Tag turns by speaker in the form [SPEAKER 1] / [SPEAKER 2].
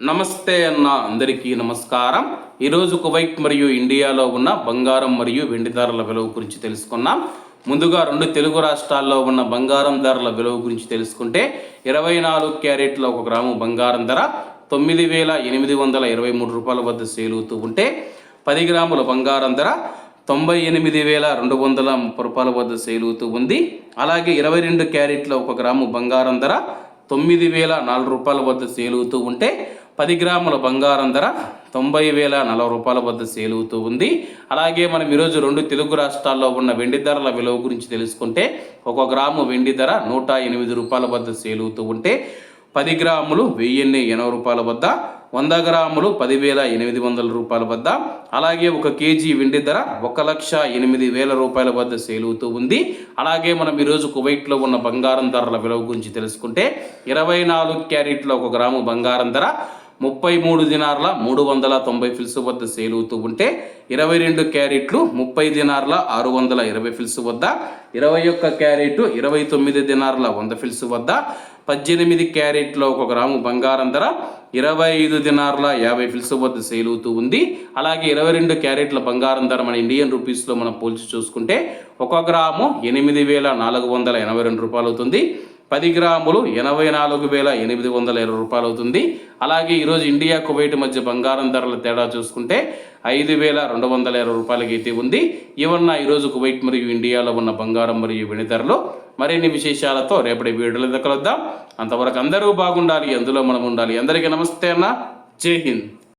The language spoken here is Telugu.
[SPEAKER 1] నమస్తే అన్న అందరికీ నమస్కారం. ఈరోజు కువైట్ మరియు ఇండియాలో ఉన్న బంగారం మరియు వెండి ధరల విలువ గురించి తెలుసుకున్నాం ముందుగా రెండు తెలుగు రాష్ట్రాల్లో ఉన్న బంగారం ధరల విలువ గురించి తెలుసుకుంటే ఇరవై నాలుగు క్యారెట్ల ఒక గ్రాము బంగారం ధర తొమ్మిది వేల ఎనిమిది వందల ఇరవై మూడు రూపాయల వద్ద సేలుతూ ఉంటే పది గ్రాముల బంగారం ధర తొంభై ఎనిమిది వేల రెండు వందల ముప్పై రూపాయల వద్ద సేలుతూ ఉంది. అలాగే ఇరవై రెండు క్యారెట్ల ఒక గ్రాము బంగారం ధర తొమ్మిది వేల నాలుగు రూపాయల వద్ద సేలుతూ ఉంటే పది గ్రాముల బంగారం ధర తొంభై వేల నలభై రూపాయల వద్ద సేలుతూ ఉంది. అలాగే మనం ఈరోజు రెండు తెలుగు రాష్ట్రాల్లో ఉన్న వెండి ధరల విలువ గురించి తెలుసుకుంటే ఒక గ్రాము వెండి ధర నూట ఎనిమిది రూపాయల వద్ద సేలుతూ ఉంటే పది గ్రాములు వెయ్యిన్ని ఎనభై రూపాయల వద్ద వంద గ్రాములు పదివేల ఎనిమిది వందల రూపాయల వద్ద అలాగే ఒక కేజీ వెండి ధర ఒక లక్ష ఎనిమిది వేల రూపాయల వద్ద సేలుతూ ఉంది. అలాగే మనం ఈరోజు కువైట్లో ఉన్న బంగారం ధరల విలువ గురించి తెలుసుకుంటే ఇరవై నాలుగు క్యారెట్ల ఒక గ్రాము బంగారం ధర ముప్పై మూడు దినార్ల మూడు వందల తొంభై ఫిల్స్ వద్ద సేలుతూ ఉంటే ఇరవై రెండు క్యారెట్లు ముప్పై దినార్ల ఆరు వందల ఇరవై ఫిల్స్ వద్ద ఇరవై ఒక్క క్యారెట్ ఇరవై తొమ్మిది దినార్ల వంద ఫిల్స్ వద్ద పద్దెనిమిది క్యారెట్లో ఒక గ్రాము బంగారం ధర ఇరవై ఐదు దినార్ల యాభై ఫిల్స్ వద్ద సేలుతూ ఉంది. అలాగే ఇరవై రెండు క్యారెట్ల బంగారం ధర మన ఇండియన్ రూపీస్లో మనం పోల్చి చూసుకుంటే ఒక గ్రాము ఎనిమిది వేల నాలుగు వందల ఎనభై రెండు రూపాయలు అవుతుంది. పది గ్రాములు ఎనభై నాలుగు వేల ఎనిమిది వందల ఇరవై రూపాయలు అవుతుంది. అలాగే ఈరోజు ఇండియా కువైట్ మధ్య బంగారం ధరల తేడా చూసుకుంటే ఐదు వేల రెండు వందల ఇరవై రూపాయలకి అయితే ఉంది. ఇవన్న ఈరోజు కువైట్ మరియు ఇండియాలో ఉన్న బంగారం మరియు వెండి ధరలు. మరిన్ని విశేషాలతో రేపటి వీడియోలో కలుద్దాం. అంతవరకు అందరూ బాగుండాలి అందులో మనం ఉండాలి. అందరికీ నమస్తే అన్న. జై హింద్.